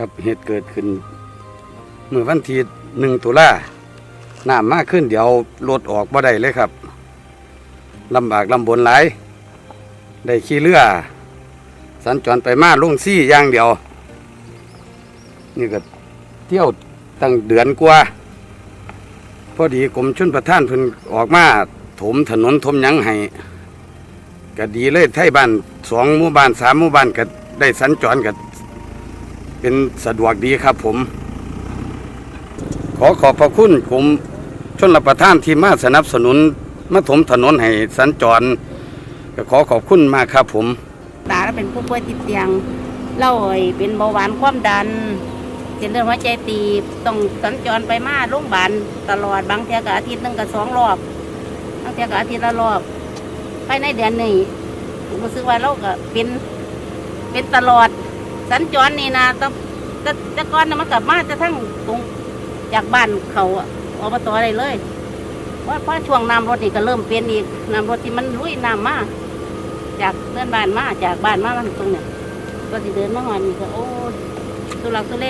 ครับเหตุเกิดขึ้นเมื่อวันที่หนึ่งตุลาน้ำมากขึ้นเดี๋ยวรถออกบ่ได้เลยครับลำบากลำบนหลายได้ขี่เรือ สัญจรไปมาลงซี่อย่างเดียว นี่ก็เที่ยวตั้งเดือนกว่า พอดีกรมชนประทานเพิ่นออกมาถมถนนถมยังให้ก็ดีเลยไทยบ้านสองหมู่บ้านสามหมู่บ้านก็ได้สัญจรก็ เป็นสะดวกดีครับผม ขอขอบพระคุณกรมชนรับประทานที่มาสนับสนุนมาถมถนนให้สัญจรก็ขอขอบคุณมากครับผมตาเป็นผู้ป่วยติดเตียงเราเอ่ยเป็นเบาหวานความดันเส้นเลือดหัวใจตีบต้องสัญจรไปมาโรงพยาบาลตลอดบางเทียก็อาทิตย์หนึงก็สองรอบบางเทียก็อาทิตย์ละรอบภายในเดือนนี้ผมรู้สึกว่าเราก็เป็นเป็นตลอด สัญจรนี่นะตแต่แต่ก่อนนะมันกลับมาจะทั้งตรงจากบ้านเขาอะอบตอะไรเลยเพราะเพราะช่วงน้ำรถนี่ก็เริ่มเปลี่ยนอีกน้ำรถที่มันลุยน้ำมาจากเดินบ้านมาจากบ้านมามาถึงตรงเนี่ยก็สิเดินมาหอนนี่ก็โอ้ยทุลักทุเล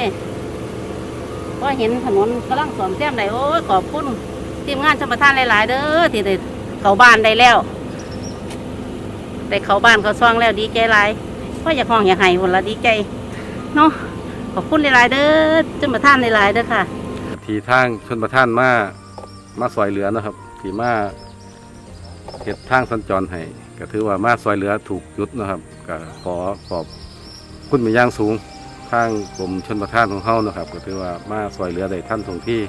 พอเห็นถนนกำลังสอมแซมได้โอ้ขอบคุณทีมงานชมประทานหลาย ๆ เด้อที่ได้เข้าบ้านได้แล้วได้เข้าบ้านเขาซองแล้วดีใจหลาย พราะอยากห้องอยากให้คนละดีใจเนาะขอบคุณหลายๆเด้อชมประท่านหลายๆเด้อค่ะ ทีทางชนประท่านมามาซอยเหลือนะครับที่มาเฮ็ดทางสัญจรให้ก็ถือว่ามาซอยเหลือถูกจุดนะครับก็ขอขอบคุณเป็นอย่างสูงทางกรมชนประทานของเฮานะครับ ก็ถือว่ามาซอยเหลือได้ท่านทงที่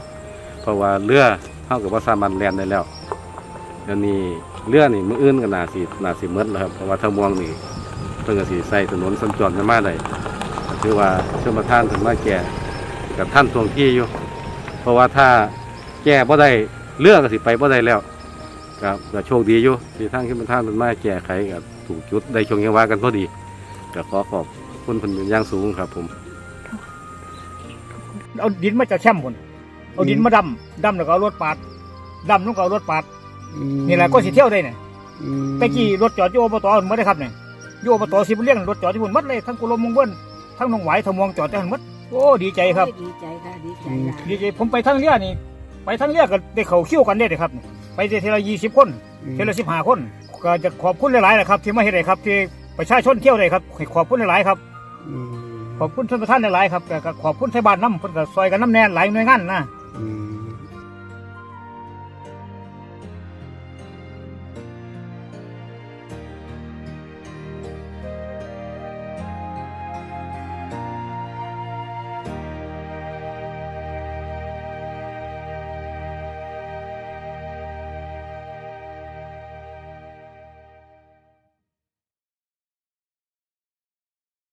เพราะว่าเรือเฮากับว่าสามารถแลนได้แล้วเดี๋ยวนี้เรือนี่มืออื่นก็น่าสิน่าสิหมดแล้วครับเพราะว่าทาม่วงนี่ พิ่นก็สิใส่ถนนสัญจรกันมาได้ก็ถือว่าชนประทานถึงมาแก่กับท่านทวงที่อยู่ เพราะว่าถ้าแก้บ่ได้เรื่องก็สิไปบ่ได้แล้วครับก็โชคดีอยู่ที่ทางขึ้นมาทางมันมาแก้ไขกับถูกจุดได้ชงยังว่ากันพอดีก็ขอขอบคุณเพิ่นเป็นอย่างสูงครับ ผมเอาดินมาจากแช่มคนเอาดินมาดำดำแล้วก็เอารถปาดดำแล้วก็เอารถปาดนี่แหละก็สิเที่ยวได้เนี่ยตะกี้รถจอดอยู่อบตหมดเลยครับเนี่ย อยู่อบตสิบเลี้ยงรถจอดที่พุ่นหมดเลยทั้งกุลมมงเบิ้ลทั้งหนองไหวายทั้งมวงจอดที่พุ่นหมดโอ้ดีใจครับ ดีใจค่ะดีใจดีใจผมไปทั้งเรือนี่ ไปทั้งเรือก็ได้เขาเขี้ยวกันได้เลยครับ ไปได้ทีละยี่สิบคนทีละสิบห้าคน ก็จะขอบคุณหลายๆนะครับที่มาเห็นเลยครับ ที่ประชาชนเที่ยวเลยครับให้ขอบคุณหลายๆครับขอบคุณท่านประธานหลายๆครับแต่ก็ขอบคุณไทยบ้านน้ำเพิ่นก็ซอยกันน้ำแน่หลายหน่วยงานนะ